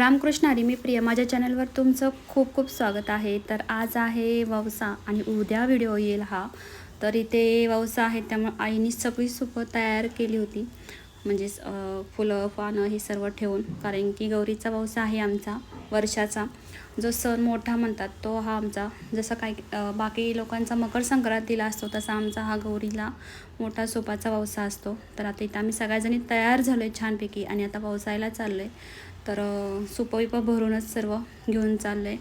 रामकृष्ण हरी मी प्रिया. माझ्या चॅनलवर तुमचं खूप खूप स्वागत आहे. तर आज आहे ववसा आणि उद्या व्हिडिओ येईल हा. तर इथे ववसा आहे त्यामुळे आईनी सगळी सुपं तयार केली होती. म्हणजेच फुलं पानं हे सर्व ठेवून कारण की गौरीचा ववसा आहे आमचा वर्षाचा. जो सण मोठा म्हणतात तो हा आमचा जसं काय बाकी लोकांचा मकर संक्रांतीला असतो तसा आमचा हा गौरीला मोठा सोपाचा पावसा असतो. तर आता इथं आम्ही सगळ्याजणी तयार झालो आहे छानपैकी आणि आता पावसायला चाललो आहे तर सुपविप भरूनच सर्व घेऊन चाललं आहे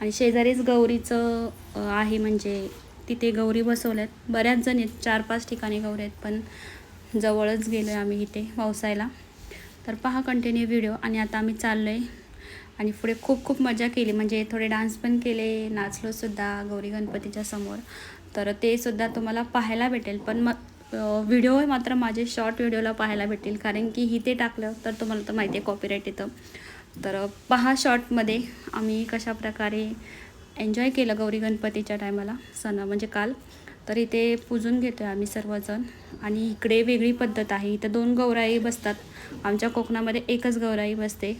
आणि शेजारीच गौरीचं आहे म्हणजे तिथे गौरी बसवल्यात. बऱ्याच जण आहेत चार पाच ठिकाणी गौरी आहेत पण जवळच गेलो आहे आम्ही इथे पावसायला. तर पहा कंटिन्यू व्हिडिओ आणि आता आम्ही चाललो आहे आणि पुढे खूप खूप मजा केली. म्हणजे थोडे डान्स पण केले. नाचलोसुद्धा गौरी गणपतीच्या समोर. तर ते सुद्धा तुम्हाला पाहायला भेटेल. पण मग व्हिडिओ मात्र माझे शॉर्ट व्हिडिओला पाहायला भेटेल. कारण की इथे टाकलं तर तुम्हाला तर माहिती आहे कॉपीराईट येतं तर पहा शॉर्टमध्ये आम्ही कशा प्रकारे एन्जॉय केलं गौरी गणपतीच्या टायमाला सण म्हणजे काल. तर इथे पूजून घेतो आहे आम्ही सर्वजण. आणि इकडे वेगळी पद्धत आहे. इथं दोन गौराई बसतात. आमच्या कोकणामध्ये एकच गौराई बसते.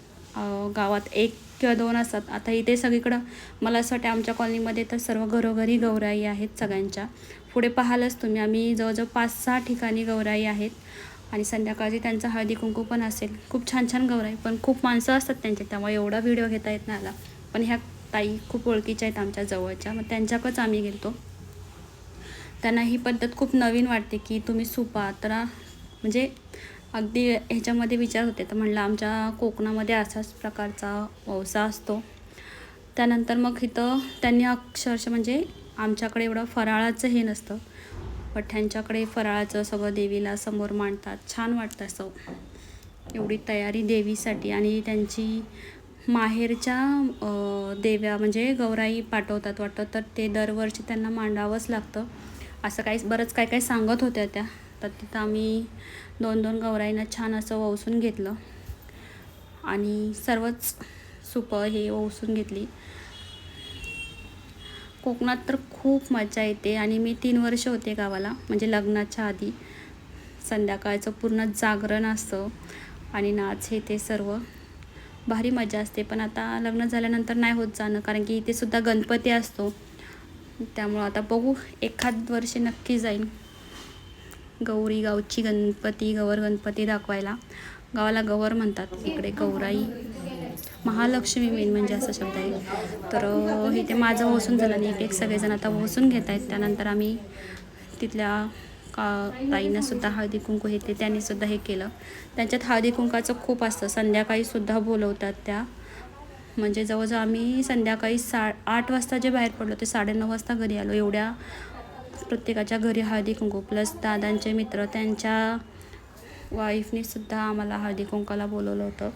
गावात एक किंवा दोन असतात. आता इथे सगळीकडं मला असं वाटतं आमच्या कॉलनीमध्ये तर सर्व घरोघरी गौराई आहेत सगळ्यांच्या. पुढे पाहालच तुम्ही. आम्ही जवळजवळ पाच सहा ठिकाणी गौराई आहेत. आणि संध्याकाळची त्यांचा हळदी कुंकू पण असेल. खूप छान छान गौराई. पण खूप माणसं असतात त्यांच्या त्यामुळे एवढा व्हिडिओ घेता येत नाही आला. पण ह्या ताई खूप ओळखीच्या आहेत आमच्या जवळच्या. मग त्यांच्याकडंच आम्ही गेलतो. त्यांना ही पद्धत खूप नवीन वाटते की तुम्ही सुपा तर म्हणजे अगदी ह्याच्यामध्ये विचार होते. तर म्हणलं आमच्या कोकणामध्ये असाच प्रकारचा ववसा असतो. त्यानंतर मग इथं त्यांनी अक्षरशः म्हणजे आमच्याकडे एवढं फराळाचं हे नसतं. बट त्यांच्याकडे फराळाचं सगळं देवीला समोर मांडतात. छान वाटतं असं. एवढी तयारी देवीसाठी आणि त्यांची माहेरच्या देव्या म्हणजे गौराई पाठवतात वाटतं. तर ते दरवर्षी त्यांना मांडावंच लागतं. असं काही बरंच काय काय सांगत होत्या त्या. तर तिथं आम्ही दोन दोन गौराईंना छान असं ववसून घेतलं. आणि सर्वच सुपं हे ववसून घेतली. कोकणात तर खूप मजा येते आणि मी तीन वर्ष होते गावाला. म्हणजे लग्नाच्या आधी. संध्याकाळचं पूर्ण जागरण असतं आणि नाच हे ते सर्व. भारी मजा असते. पण आता लग्न झाल्यानंतर नाही होत जाणं. कारण की इथे सुद्धा गणपती असतो. त्यामुळं आता बघू एखाद वर्ष नक्की जाईन. गौरी गावची गणपती गवर गणपती दाखवायला. गावाला गवर म्हणतात इकडे गौराई. महालक्ष्मी मेन म्हणजे असा शब्द आहे. तर हे इथे माझं वसून झालं आणि एक एक सगळेजण आता वसून घेत आहेत. त्यानंतर आम्ही तिथल्या का ताईनंसुद्धा हळदी कुंकू हे ते त्यांनीसुद्धा हे केलं. त्यांच्यात हळदी कुंकाचं खूप असतं. संध्याकाळीसुद्धा बोलवतात त्या. म्हणजे जवळजवळ आम्ही संध्याकाळी सा आठ वाजता जे बाहेर पडलो ते साडेनऊ वाजता घरी आलो. एवढ्या प्रत्येकाच्या घरी हळदी कुंकू प्लस दादांचे मित्र त्यांच्या वाईफने सुद्धा आम्हाला हळदी कुंकाला बोलवलं होतं.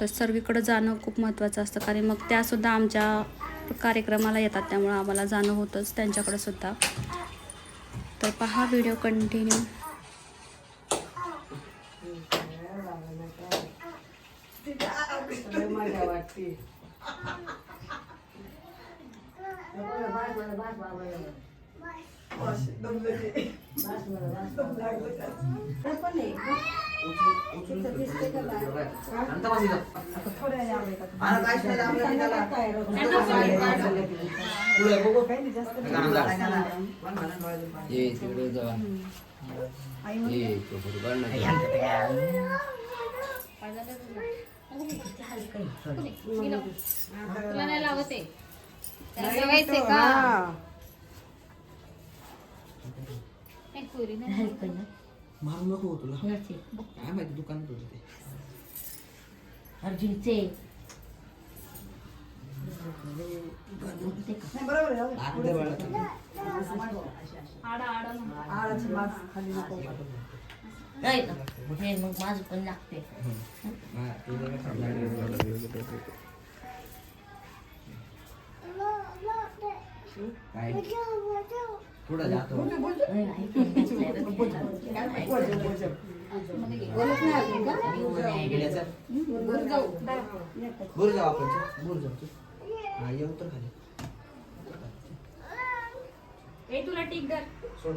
तर सर्वीकडं जाणं खूप महत्त्वाचं असतं. कारण मग त्यासुद्धा आमच्या कार्यक्रमाला येतात. त्यामुळं आम्हाला जाणं होतंच त्यांच्याकडं सुद्धा. तर पहा व्हिडिओ कंटिन्यू मजा वाटते. ये तिकडे जावा ये तो फोटो काढ ना तुला नाही लावत आहे त्याला सवयच आहे का नाही, पोरी नाही. मारू नको हो तुला काय माहिती दुकानात होतं ते अर्जुनचे आत दे बाळा. नाही ना. हे मग माझं पण लागते हा, तुला काय सांगणार? काय पुढं जातो गेल्याचा बुर जाऊ आपण बुर जाऊ हा येऊ तर खाली ए तुला टिक धर. सोड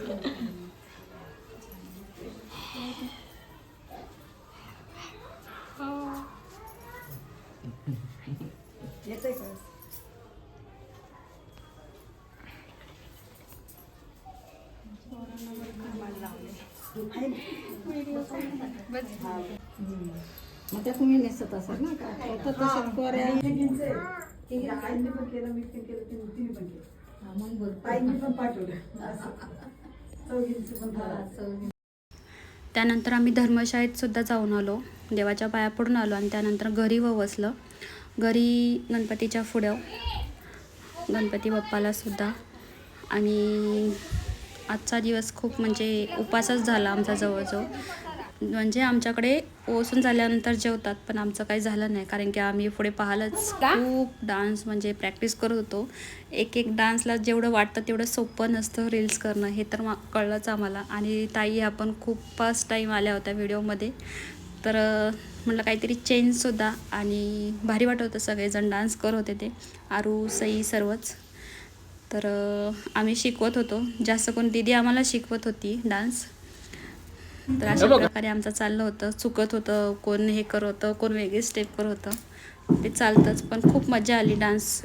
मग त्या तुम्ही नेसत असाल ना का? तर तशात कोऱ्या त्यानंतर आम्ही धर्मशाळेत सुद्धा जाऊन आलो. देवाच्या पाया पडून आलो आणि त्यानंतर घरी ववसलं घरी गणपतीच्या पुढं गणपती बाप्पाला सुद्धा. आणि आजचा दिवस खूप म्हणजे उपासच झाला आमचा जवळजवळ. म्हणजे आमच्याकडे ओसून झाल्यानंतर जेवतात पण आमचं काही झालं नाही. कारण की आम्ही पुढे पाहायलाच खूप डान्स म्हणजे प्रॅक्टिस करत होतो. एक एक डान्सला जेवढं वाटतं तेवढं सोपं नसतं रील्स करणं. हे तर मा कळलंच आम्हाला. आणि ताई आपण खूप फर्स्ट टाईम आल्या होत्या व्हिडिओमध्ये तर म्हटलं काहीतरी चेंजसुद्धा आणि भारी वाटत होतं सगळेजण डान्स करत होते ते. आरू सई सर्वच. तर आम्ही शिकवत होतो. जास्त कोण दिदी आम्हाला शिकवत होती डान्स. तर अशा प्रकारे आमचं चाललं होतं. चुकत होतं कोण हे करत होतं कोण वेगळी स्टेप करत होतं. ते चालतंच पण खूप मजा आली डान्स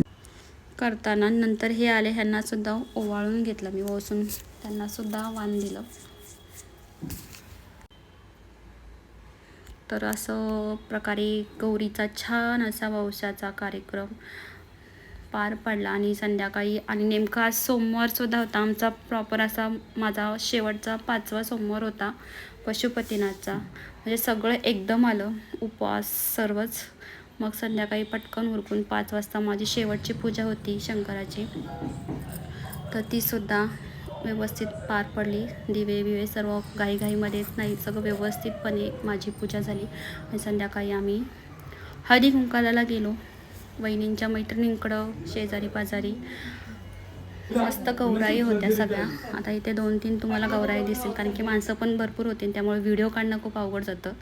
करताना. नंतर हे आले ह्यांना सुद्धा ओवाळून घेतलं मी ओसून. त्यांना सुद्धा वाण दिलं. तर असं प्रकारे गौरीचा छान असा वंशाचा कार्यक्रम पार पडला आणि संध्याकाळी आणि नेमका आज सोमवारसुद्धा होता. आमचा प्रॉपर असा माझा शेवटचा पाचवा सोमवार होता पशुपतीनाथचा. म्हणजे सगळं एकदम आलं. उपवास सर्वच. मग संध्याकाळी पटकन उरकून पाच वाजता माझी शेवटची पूजा होती शंकराची. तर तीसुद्धा व्यवस्थित पार पडली. दिवे बिवे सर्व घाईघाईमध्येच नाही सगळं व्यवस्थितपणे माझी पूजा झाली. आणि संध्याकाळी आम्ही हळदी कुंकाला गेलो. वहिनींच्या मैत्रिणींकडं शेजारी पाजारी. मस्त गौराई होत्या सगळ्या. आता इथे दोन तीन तुम्हाला गौराई दिसेल कारण की माणसं पण भरपूर होती त्यामुळे व्हिडिओ काढणं खूप अवघड जातं.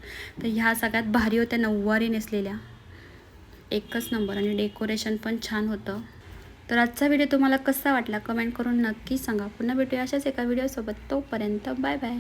तर ह्या सगळ्यात भारी होत्या नऊवारी नेसलेल्या. एकच नंबर आणि डेकोरेशन पण छान होतं. तर आजचा व्हिडिओ तुम्हाला कसा वाटला कमेंट करून नक्की सांगा. पुन्हा भेटूया अशाच एका व्हिडिओसोबत. तोपर्यंत बाय बाय